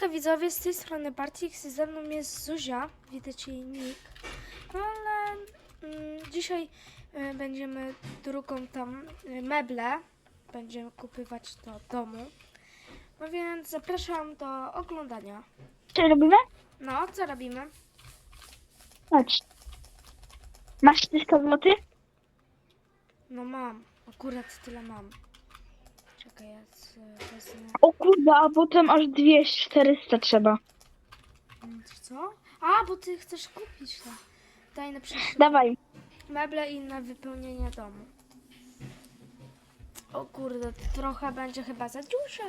Hejka widzowie, z tej strony Bartik, ze mną jest Zuzia, widać jej nick. No ale mm, dzisiaj y, będziemy drugą tam y, meble, będziemy kupywać do domu. No więc zapraszam do oglądania. Co robimy? No, co robimy? Chodź. Masz 300 zł? No mam, akurat tyle mam. Czekaj, ja wezmę... O kurde, a potem aż 200, 400 trzeba. Mm, Co? A, bo ty chcesz kupić to. Daj na przykład Dawaj. meble i na wypełnienie domu. O kurde, to trochę będzie chyba za dużo.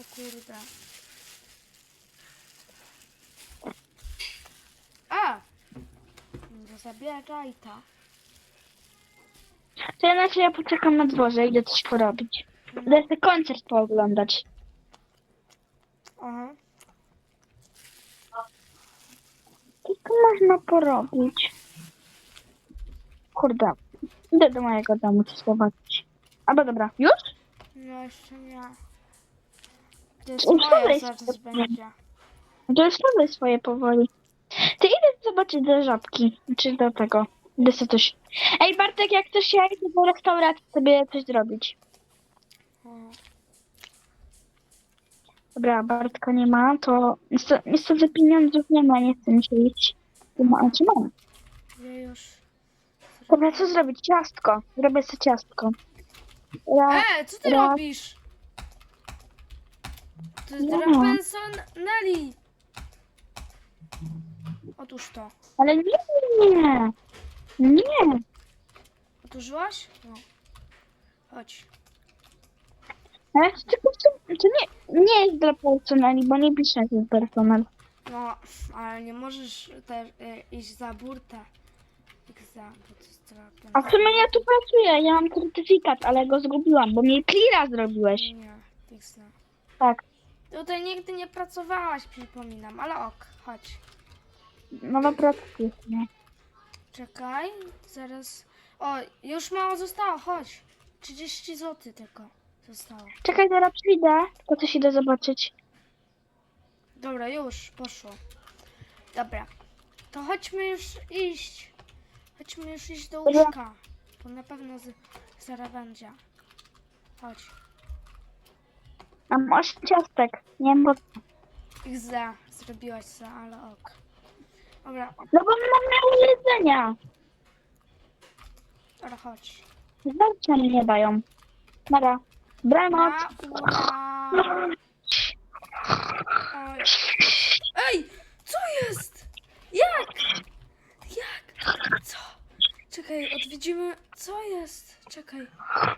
O kurde. A! No zabieraj to. To ja na ciebie poczekam na dworze, idę coś porobić. Idę sobie koncert pooglądać. Aha. Tu można porobić? Kurde. Idę do mojego domu coś zobaczyć. Albo dobra, już? No jeszcze nie. To jest Już moja dobrej zaraz sprawy. będzie. To już robię swoje powoli. Zobaczyć do żabki, czy do tego. Sobie coś... Ej Bartek, jak coś ja idę do restauracji sobie coś zrobić. Dobra, Bartka nie ma, to niestety, pieniądzów nie ma, nie chcę mi się iść. Tu ma, a czy mam? Ja już. Dobra, co zrobić? Ciastko. Zrobię sobie ciastko. Ja, E, co ty Raz. robisz? To jest Nie. Robinson Nelly. Otóż to. ale nie, nie, nie. Otworzyłaś? No. Chodź. Ale to tylko to, to nie, nie jest dla personali, bo nie pisze, jest personal. No, ale nie możesz też e, iść za burtę. Jak za, bo to jest trochę- A w sumie ja tu pracuję, ja mam certyfikat, ale go zgubiłam, bo mnie cleara zrobiłeś. Nie. Tak, Tutaj nigdy nie pracowałaś, przypominam, ale ok, chodź. Nowa praca jest, nie? Czekaj, zaraz. O, już mało zostało, chodź. 30 zł tylko zostało. Czekaj, zaraz przyjdę, tylko coś idę zobaczyć. Dobra, już, poszło. Dobra, to chodźmy już iść. Chodźmy już iść do Dobra. łóżka. Bo na pewno z, zaraz będzie. Chodź. Mam 8 ciastek, nie wiem, bo... XD, zrobiłaś za, ale ok. Dobra, No bo mam mało jedzenia. dobra, chodź. Zawsze mi nie dają. Nara. Dobranoc. Na ura. Oj. Ej, co jest? Jak? Jak? Co? Czekaj, odwiedzimy. Co jest? Czekaj.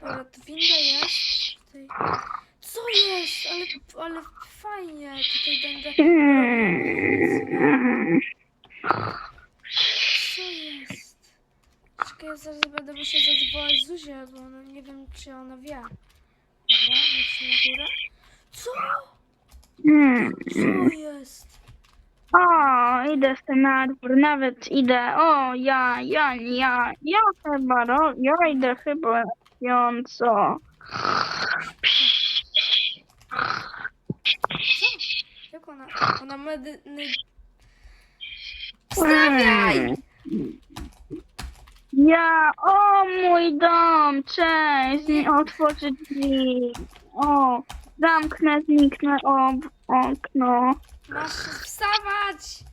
Dobra, to winda jest. Tutaj. Co jest? Ale, ale fajnie. Tutaj będę. Co jest? Czekaj, ja zaraz będę musiał zadzwonić Zuzię, bo ona, nie wiem, czy ona wie. Dobra, lecimy na górę. Co? Hmm. Co jest? O, idę z tym na dwór, nawet idę. O, ja, ja, ja, ja chyba, ro, ja idę chyba jąco. Jak ona? Ona medy... Wstawiaj! Ja, o mój dom, cześć, nie otworzę drzwi. O, zamknę, zniknę, o, okno. Masz wstawać!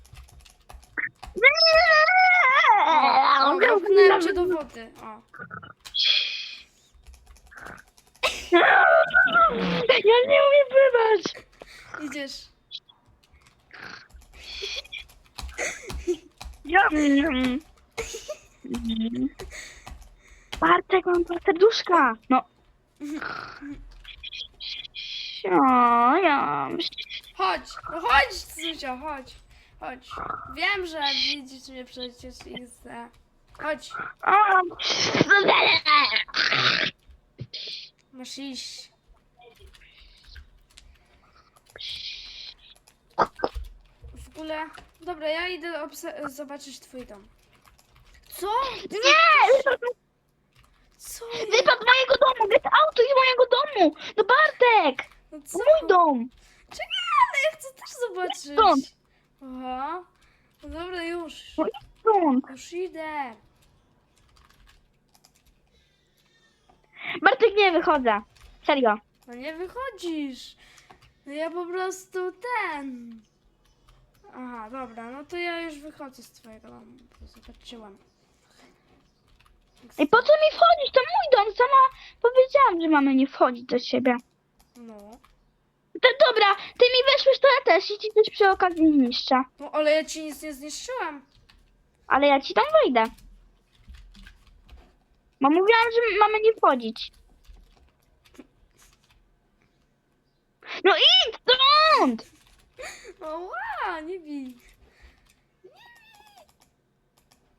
O, wepchnąłem cię do wody. O. Ja nie umiem pływać. Idziesz. Ja mm. Bartek, mam dwa serduszka. No. O, ja. Chodź, no chodź, Zuzia, chodź. Chodź. Wiem, że widzisz mnie przecież i chcę. Chodź, O. masz iść. Dobra, ja idę zobaczyć twój dom. Co? Nie! Co jest? Wypadł czemu? No Bartek! No co? mój dom! Ale ja chcę też zobaczyć. Stąd. Aha. No dobra, już. No idź stąd! Już idę. Bartek, nie wychodzę. Serio. No nie wychodzisz. No ja po prostu ten. Aha, dobra, no to ja już wychodzę z twojego domu, bo zobaczyłam. I po co mi wchodzić? To mój dom. Sama powiedziałam, że mamy nie wchodzić do siebie. No. To, dobra, ty mi weszłeś, to ja też i ci też przy okazji zniszczę. No ale ja ci nic nie zniszczyłam. Ale ja ci tam wejdę. Bo mówiłam, że mamy nie wchodzić. No idź stąd! O ła, nie bij. Nie bij.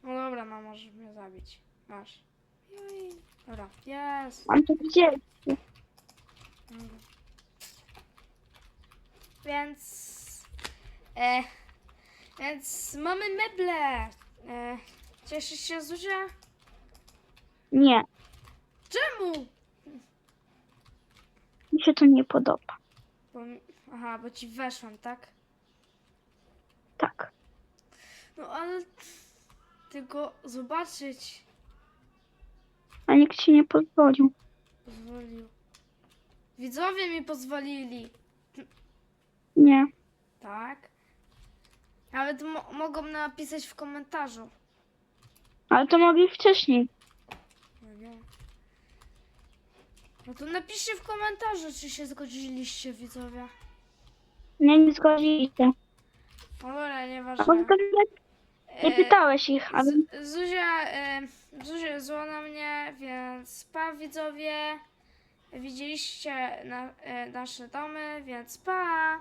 No dobra, no możesz mnie zabić. Masz. Juj. Dobra, jest. Mam to gdzieś. Dobra. Więc... E, więc mamy meble. E, cieszysz się, Zuzia? Nie, Czemu? mi się to nie podoba. Bo, mi- aha, bo ci weszłam, tak? Tak. No ale... Tylko zobaczyć A nikt ci nie pozwolił. pozwolił. Widzowie mi pozwolili. Nie. Tak? Nawet mo- mogą napisać w komentarzu. Ale to mogli wcześniej. No nie. No to napiszcie w komentarzu, czy się zgodziliście, widzowie. Nie, nie zgodzili się. No dobra, A nieważne. poza tym nie, nie E, pytałeś ich, ale... Z- Zuzia, e, Zuzia zła na mnie, więc pa widzowie. Widzieliście na, e, nasze domy, więc pa.